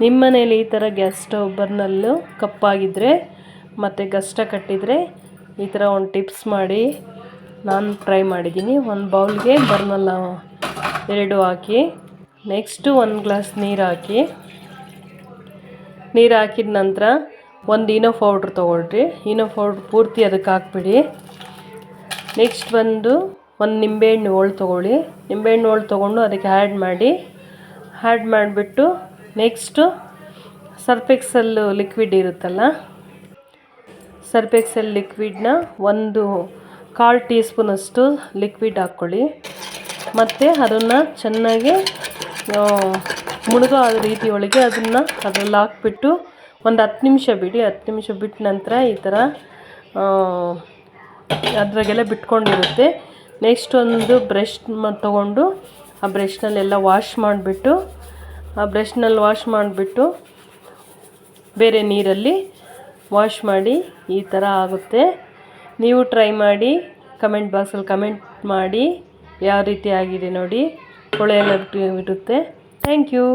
ನಿಮ್ಮ ಮನೇಲಿ ಈ ಥರ ಗ್ಯಾಸ್ ಸ್ಟವ್ ಬರ್ನಲ್ಲು ಕಪ್ಪಾಗಿದ್ದರೆ ಮತ್ತು ಗಷ್ಟ ಕಟ್ಟಿದರೆ ಈ ಥರ ಒಂದು ಟಿಪ್ಸ್ ಮಾಡಿ ನಾನು ಟ್ರೈ ಮಾಡಿದ್ದೀನಿ. ಒಂದು ಬೌಲ್ಗೆ ಬರ್ನಲ್ಲ ಎರಡು ಹಾಕಿ. ನೆಕ್ಸ್ಟು ಒಂದು ಗ್ಲಾಸ್ ನೀರು ಹಾಕಿ. ನೀರು ಹಾಕಿದ ನಂತರ ಒಂದು ಇನೋ ಪೌಡ್ರ್ ತೊಗೊಳ್ರಿ. ಇನೋ ಪೌಡ್ರ್ ಪೂರ್ತಿ ಅದಕ್ಕೆ ಹಾಕ್ಬಿಡಿ. ನೆಕ್ಸ್ಟ್ ಬಂದು ಒಂದು ನಿಂಬೆಹಣ್ಣು ಹೋಳು ತೊಗೊಳ್ಳಿ. ನಿಂಬೆಹಣ್ಣು ಹೋಳು ತೊಗೊಂಡು ಅದಕ್ಕೆ ಆ್ಯಡ್ ಮಾಡಿ. ಆ್ಯಡ್ ಮಾಡಿಬಿಟ್ಟು ನೆಕ್ಸ್ಟು ಸರ್ಪೆಕ್ಸಲ್ಲು ಲಿಕ್ವಿಡ್ ಇರುತ್ತಲ್ಲ? ಸರ್ಪೆಕ್ಸಲ್ ಲಿಕ್ವಿಡ್ನ ಒಂದು ಕಾಲು ಟೀ ಸ್ಪೂನಷ್ಟು ಲಿಕ್ವಿಡ್ ಹಾಕ್ಕೊಳ್ಳಿ. ಮತ್ತು ಅದನ್ನು ಚೆನ್ನಾಗಿ ಮುಳುಗೋ ರೀತಿ ಒಳಗೆ ಅದನ್ನು ಅದರಲ್ಲಿ ಹಾಕ್ಬಿಟ್ಟು ಒಂದು ಹತ್ತು ನಿಮಿಷ ಬಿಡಿ. ಹತ್ತು ನಿಮಿಷ ಬಿಟ್ಟ ನಂತರ ಈ ಥರ ಅದ್ರಾಗೆಲ್ಲ ಬಿಟ್ಕೊಂಡಿರುತ್ತೆ. ನೆಕ್ಸ್ಟ್ ಒಂದು ಬ್ರಷ್ ತೊಗೊಂಡು ಆ ಬ್ರಷ್ನಲ್ಲೆಲ್ಲ ವಾಶ್ ಮಾಡಿಬಿಟ್ಟು ಆ ಬ್ರಷ್ನಲ್ಲಿ ವಾಶ್ ಮಾಡಿಬಿಟ್ಟು ಬೇರೆ ನೀರಲ್ಲಿ ವಾಶ್ ಮಾಡಿ ಈ ಥರ ಆಗುತ್ತೆ. ನೀವು ಟ್ರೈ ಮಾಡಿ, ಕಮೆಂಟ್ ಬಾಕ್ಸಲ್ಲಿ ಕಮೆಂಟ್ ಮಾಡಿ, ಯಾವ ರೀತಿ ಆಗಿದೆ ನೋಡಿ ಕೊಳೆ ಎಲ್ಲ ಇರುತ್ತೆ. Thank you.